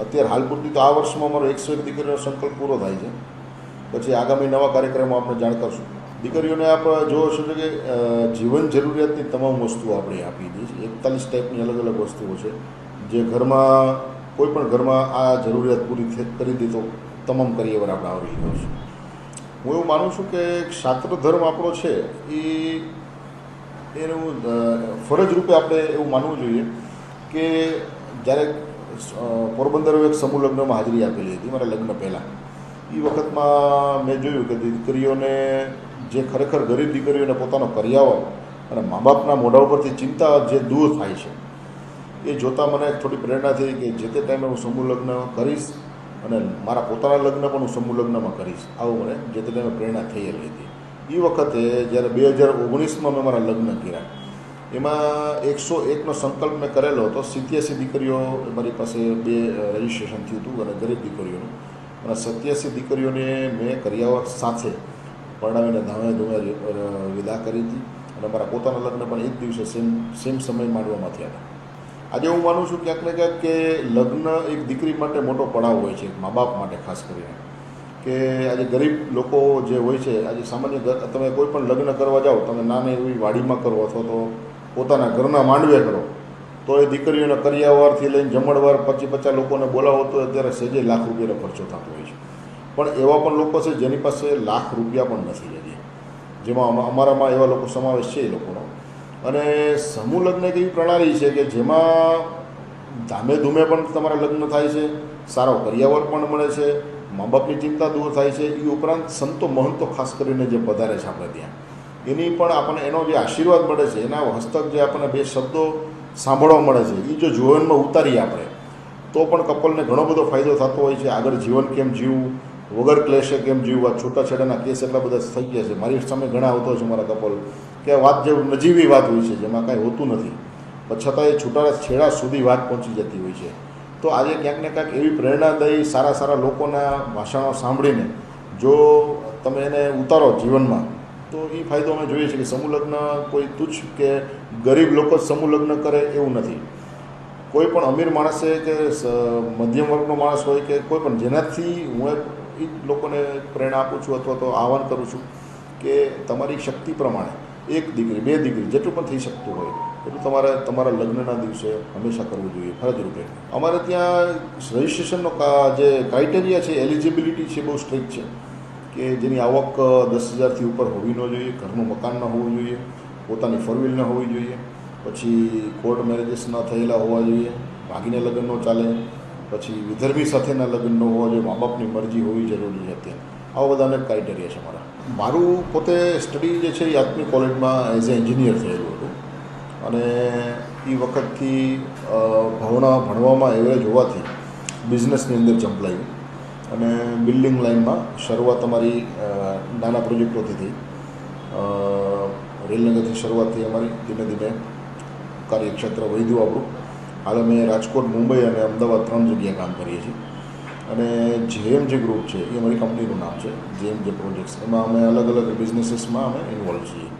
અત્યારે હાલ પૂરતી તો આ વર્ષમાં અમારો એકસો એક દીકરીનો સંકલ્પ પૂરો થાય છે. પછી આગામી નવા કાર્યક્રમો આપણે જાણ કરશું દીકરીઓને આપણે જોવો છો કે જીવન જરૂરિયાતની તમામ વસ્તુઓ આપણે આપી દઈએ છીએ. એકતાલીસ ટાઈપની અલગ અલગ વસ્તુઓ છે. જે ઘરમાં, કોઈ પણ ઘરમાં આ જરૂરિયાત પૂરી કરી દે તો તમામ કરિયર આપણે આવરી ગયો છે. હું એવું માનું છું કે ક્ષાત્ર ધર્મ આપણો છે, એ, એનું ફરજ રૂપે આપણે એવું માનવું જોઈએ કે જ્યારે પોરબંદર એક સમૂહ લગ્નમાં હાજરી આપેલી હતી, મારા લગ્ન પહેલાં. એ વખતમાં મેં જોયું કે દીકરીઓને જે ખરેખર ગરીબ દીકરીઓને પોતાનો કરિયાવર અને મા બાપના મોઢા ઉપરથી ચિંતા જે દૂર થાય છે, એ જોતાં મને થોડી પ્રેરણા થઈ કે જે તે ટાઈમે હું સમૂહ લગ્ન કરીશ અને મારા પોતાના લગ્ન પણ હું સમૂહ લગ્નમાં કરીશ, આવું મને જે તે ટાઈમે પ્રેરણા થયેલી હતી. એ વખતે જ્યારે બે હજાર ઓગણીસમાં મેં મારા લગ્ન કર્યા એમાં એકસો એકનો સંકલ્પ મેં કરેલો હતો. સિત્યાસી દીકરીઓ મારી પાસે બે રજિસ્ટ્રેશન થયું હતું અને ગરીબ દીકરીઓનું. અને સત્યાસી દીકરીઓને મેં કરિયાવર સાથે પરણાવીને ધામે ધૂમે વિદા કરી હતી. અને મારા પોતાના લગ્ન પણ એક દિવસે સેમ સેમ સમય માંડવામાં થયા હતા. આજે હું માનું છું ક્યાંક ને ક્યાંક કે લગ્ન એક દીકરી માટે મોટો પડાવ હોય છે મા બાપ માટે ખાસ કરીને. કે આજે ગરીબ લોકો જે હોય છે, આજે સામાન્ય તમે કોઈ પણ લગ્ન કરવા જાઓ, તમે નાની એવી વાડીમાં કરો અથવા તો પોતાના ઘરના માંડવે કરો. તો એ દીકરીઓને કરિયાવારથી લઈને જમણવાર પચી પચાસ લોકોને બોલાવો તો અત્યારે સેજે લાખ રૂપિયાનો ખર્ચો થતો હોય છે. પણ એવા પણ લોકો છે જેની પાસે લાખ રૂપિયા પણ નથી હજી જેમાં અમારામાં એવા લોકો સમાવેશ છે એ લોકોનો. અને સમૂહ લગ્ન એક એવી પ્રણાલી છે કે જેમાં ધામે ધૂમે પણ તમારા લગ્ન થાય છે, સારો કરિયાવર પણ મળે છે મા બાપની ચિંતા દૂર થાય છે. એ ઉપરાંત સંતો મહંતો ખાસ કરીને જે પધારે છે આપણે ત્યાં. એની પણ આપણને એનો જે આશીર્વાદ મળે છે, એના હસ્તક જે આપણને બે શબ્દો સાંભળવા મળે છે એ જો જીવનમાં ઉતારીએ આપણે, તો પણ કપલને ઘણો બધો ફાયદો થતો હોય છે. આગળ જીવન કેમ જીવવું, વગર ક્લેશે કેમ જીવવા, છૂટાછેડાના કેસ એટલા બધા થઈ ગયા છે. મારી સામે ઘણા આવતો છે મારા કપલ, કે વાત જે નજીવી વાત હોય છે, જેમાં કાંઈ હોતું નથી. પણ છતાં એ છૂટા છેડા સુધી વાત પહોંચી જતી હોય છે. તો આજે ક્યાંક ને ક્યાંક એવી પ્રેરણાદાયી સારા સારા લોકોના ભાષણો સાંભળીને, જો તમે એને ઉતારો જીવનમાં તો એ ફાયદો અમે જોઈએ છીએ કે સમૂહ કોઈ તુચ્છ કે ગરીબ લોકો જ લગ્ન કરે એવું નથી. કોઈ પણ અમીર માણસે કે મધ્યમ વર્ગનો માણસ હોય કે કોઈ પણ, જેનાથી હું એ જ લોકોને પ્રેરણા આપું છું અથવા તો આહવાન કરું છું કે તમારી શક્તિ પ્રમાણે એક દીકરી બે દીકરી જેટલું પણ થઈ શકતું હોય એટલું તમારે, તમારા લગ્નના દિવસે હંમેશા કરવું જોઈએ ફરજરૂપે અમારે ત્યાં રજિસ્ટ્રેશનનો જે ક્રાઇટેરિયા છે એલિજિબિલિટી છે બહુ સ્ટ્રિક્ટ છે. કે જેની આવક દસ હજારથી ઉપર હોવી ન જોઈએ, ઘરનું મકાન ન હોવું જોઈએ, પોતાની ફોર ન હોવી જોઈએ, પછી કોર્ટ મેરેજીસ ન થયેલા હોવા જોઈએ, ભાગીને લગ્ન ન ચાલે, પછી વિધર્મી સાથેના લગ્ન ન હોવા જોઈએ મા બાપની મરજી હોવી જરૂરી છે અત્યારે આવા બધા અનેક ક્રાઇટેરિયા છે મારા. મારું પોતે સ્ટડી જે છે એ આત્મી કોલેજમાં એઝ એ એન્જિનિયર થયેલું હતું. અને એ વખતથી ભણવા ભણવામાં એવરેજ હોવાથી બિઝનેસની અંદર ચંપલાયું બિલ્ડિંગ લાઇનમાં શરૂઆત અમારી નાના પ્રોજેક્ટોથી થઈ રેલનગરથી શરૂઆત થઈ અમારી ધીમે ધીમે કાર્યક્ષેત્ર વધ્યું આપણું. હાલ અમે રાજકોટ, મુંબઈ અને અમદાવાદ ત્રણ જગ્યાએ કામ કરીએ છીએ. અને જેએમ જે ગ્રુપ છે એ અમારી કંપનીનું નામ છે જેએમ જે પ્રોજેક્ટ્સ. એમાં અમે અલગ અલગ બિઝનેસીસમાં અમે ઇન્વોલ્વ છીએ.